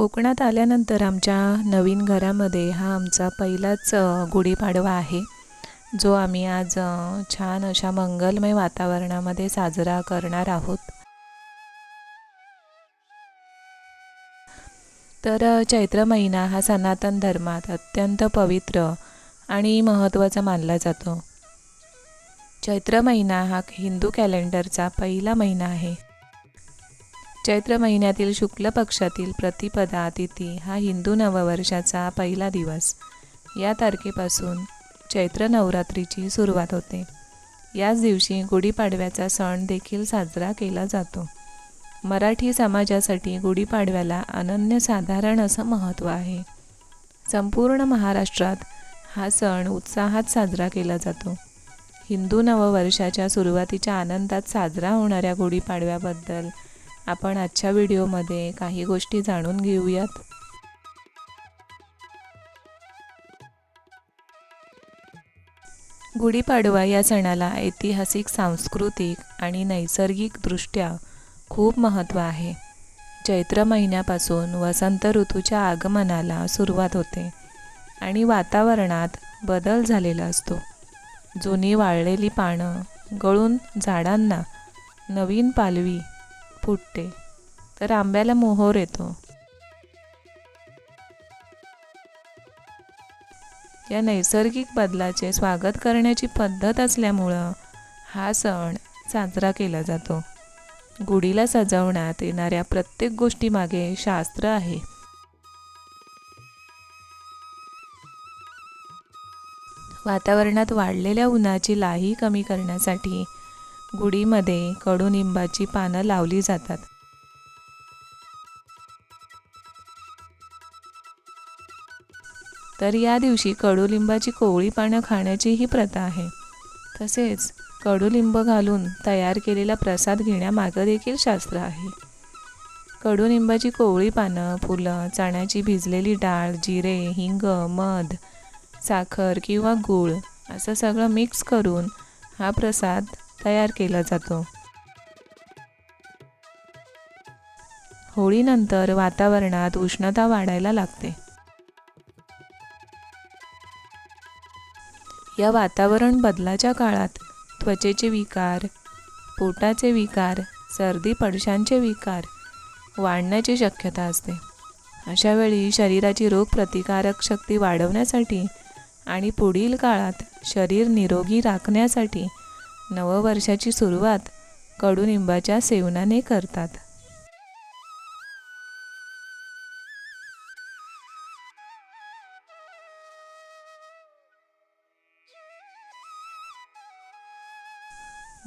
कोकणात आल्यानंतर आमच्या नवीन घरामध्ये हा आमचा पहिलाच गुढीपाडवा आहे. जो आम्ही आज छान अशा मंगलमय वातावरणामध्ये साजरा करणार आहोत. तर चैत्र महिना हा सनातन धर्मात अत्यंत पवित्र आणि महत्त्वाचा मानला जातो. चैत्र महिना हा हिंदू कॅलेंडरचा पहिला महिना आहे. चैत्र महिन्यातील शुक्ल पक्षातील प्रतिपदा तिथी हा हिंदू नववर्षाचा पहिला दिवस. या तारखेपासून चैत्र नवरात्रीची सुरुवात होते. याच दिवशी गुढीपाडव्याचा सण देखील साजरा केला जातो. मराठी समाजासाठी गुढीपाडव्याला अनन्यसाधारण असं महत्त्व आहे. संपूर्ण महाराष्ट्रात हा सण उत्साहात साजरा केला जातो. हिंदू नववर्षाच्या सुरुवातीच्या आनंदात साजरा होणाऱ्या गुढीपाडव्याबद्दल आपण आजच्या व्हिडिओमध्ये काही गोष्टी जाणून घेऊयात. गुढीपाडवा या सणाला ऐतिहासिक सांस्कृतिक आणि नैसर्गिकदृष्ट्या खूप महत्त्व आहे. चैत्र महिन्यापासून वसंत ऋतूच्या आगमनाला सुरुवात होते आणि वातावरणात बदल झालेला असतो. जुनी वाळलेली पानं गळून झाडांना नवीन पालवी फुटते. तर आंब्याला मोहोर येतो. या नैसर्गिक बदलाचे स्वागत करण्याची पद्धत असल्यामुळं हा सण साजरा केला जातो. गुढीला सजवण्यात येणाऱ्या प्रत्येक गोष्टीमागे शास्त्र आहे. वातावरणात वाढलेल्या उन्हाची लाही कमी करण्यासाठी गुढीमध्ये कडुनिंबाची पानं लावली जातात. तर या दिवशी कडुलिंबाची कोवळी पानं खाण्याची ही प्रथा आहे. तसेच कडुलिंब घालून तयार केलेला प्रसाद घेण्यामागं देखील शास्त्र आहे. कडुनिंबाची कोवळी पानं फुलं चण्याची भिजलेली डाळ जिरे हिंग मध साखर किंवा गूळ असं सगळं मिक्स करून हा प्रसाद तयार केला जातो. होळीनंतर वातावरणात उष्णता वाढायला लागते. या वातावरण बदलाच्या काळात त्वचेचे विकार पोटाचे विकार सर्दी पडशांचे विकार वाढण्याची शक्यता असते. अशा वेळी शरीराची रोगप्रतिकारक शक्ती वाढवण्यासाठी आणि पुढील काळात शरीर निरोगी राखण्यासाठी नववर्षाची सुरुवात कडुनिंबाच्या सेवनाने करतात.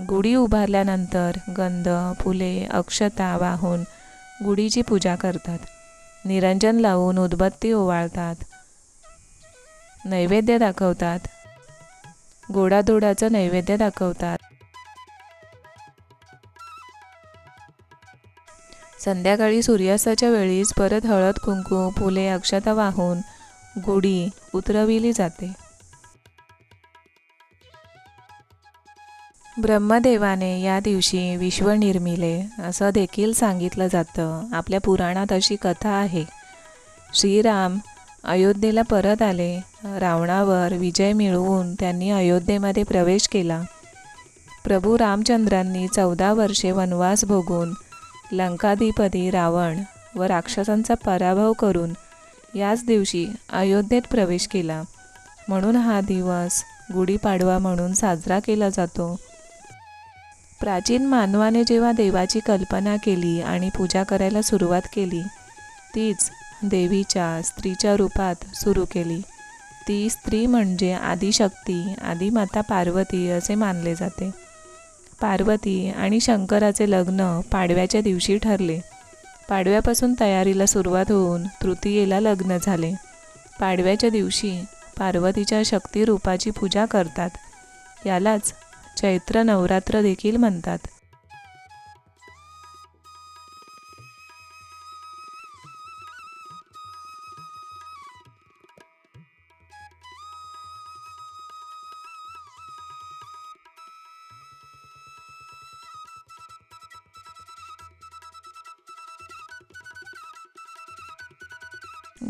गुढी उभारल्यानंतर गंध फुले अक्षता वाहून गुढीची पूजा करतात. निरंजन लावून उदबत्ती ओवाळतात. नैवेद्य दाखवतात. गोडाधोडाचं नैवेद्य दाखवतात. संध्याकाळी सूर्यास्ताच्या वेळीच परत हळद कुंकू फुले अक्षता वाहून गुढी उतरविली जाते. ब्रह्मदेवाने या दिवशी विश्व निर्मिले असं देखील सांगितलं जातं. आपल्या पुराणात अशी कथा आहे. श्रीराम अयोध्येला परत आले. रावणावर विजय मिळवून त्यांनी अयोध्येमध्ये प्रवेश केला. प्रभू रामचंद्रांनी चौदा वर्षे वनवास भोगून लंकाधिपती रावण व राक्षसांचा पराभव करून याच दिवशी अयोध्येत प्रवेश केला. म्हणून हा दिवस गुढीपाडवा म्हणून साजरा केला जातो. प्राचीन मानवाने जेव्हा देवाची कल्पना केली आणि पूजा करायला सुरुवात केली तीच देवीच्या स्त्रीच्या रूपात सुरू केली. ती स्त्री म्हणजे आदिशक्ती आदिमाता पार्वती असे मानले जाते. पार्वती आणि शंकराचे लग्न पाडव्याच्या दिवशी ठरले. पाडव्यापासून तयारीला सुरुवात होऊन तृतीयेला लग्न झाले. पाडव्याच्या दिवशी पार्वतीच्या शक्ती रूपाची पूजा करतात. यालाच चैत्र नवरात्र देखील म्हणतात.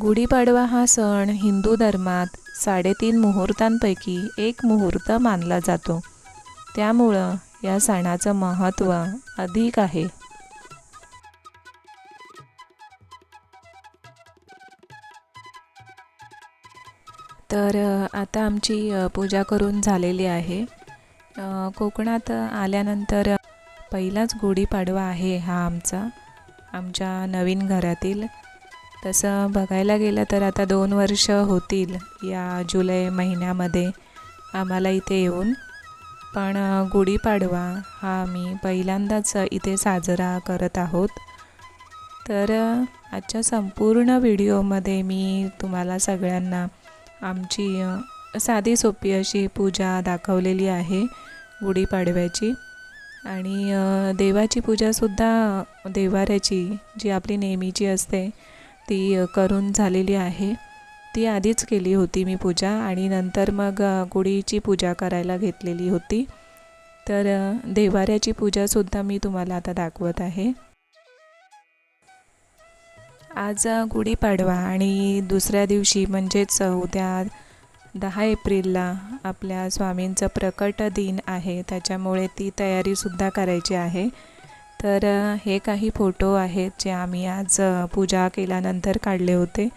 गुढीपाडवा हा सण हिंदू धर्मात साडेतीन मुहूर्तांपैकी एक मुहूर्त मानला जातो. त्यामुळं या सणाचं महत्त्व अधिक आहे. तर आता आमची पूजा करून झालेली आहे. कोकणात आल्यानंतर पहिलाच गुढीपाडवा आहे हा आमचा. आमच्या नवीन घरातील तसं बघायला गेलं तर आता दोन वर्ष होतील या जुलै महिन्यामध्ये आम्हाला इथे येऊन. पण गुढीपाडवा हा आम्ही पहिल्यांदाच इथे साजरा करत आहोत. तर आजच्या संपूर्ण व्हिडिओमध्ये मी तुम्हाला सगळ्यांना आमची साधी सोपी अशी पूजा दाखवलेली आहे गुढीपाडव्याची. आणि देवाची पूजासुद्धा देवाऱ्याची जी आपली नेहमीची असते ती करून झालेली आहे. ती आधीच केली होती मी पूजा आणि नंतर मग गुढीची पूजा करायला घेतलेली होती. तर देवाऱ्याची पूजासुद्धा मी तुम्हाला आता दाखवत आहे. आज गुढीपाडवा आणि दुसऱ्या दिवशी म्हणजेच उद्या दहा एप्रिलला आपल्या स्वामींचं प्रकट दिन आहे. त्याच्यामुळे ती तयारीसुद्धा करायची आहे. तर हे काही फोटो आहेत जे आम्ही आज पूजा केल्यानंतर काढले होते.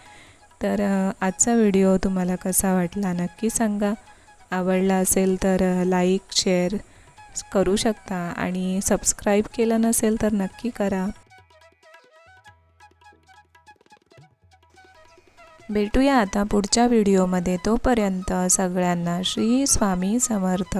तर आजचा व्हिडिओ तुम्हाला कसा वाटला नक्की सांगा. आवडला असेल तर लाईक शेअर करू शकता आणि सबस्क्राईब केलं नसेल तर नक्की करा. भेटूया आता पुढच्या व्हिडिओमध्ये. तोपर्यंत सगळ्यांना श्री स्वामी समर्थ.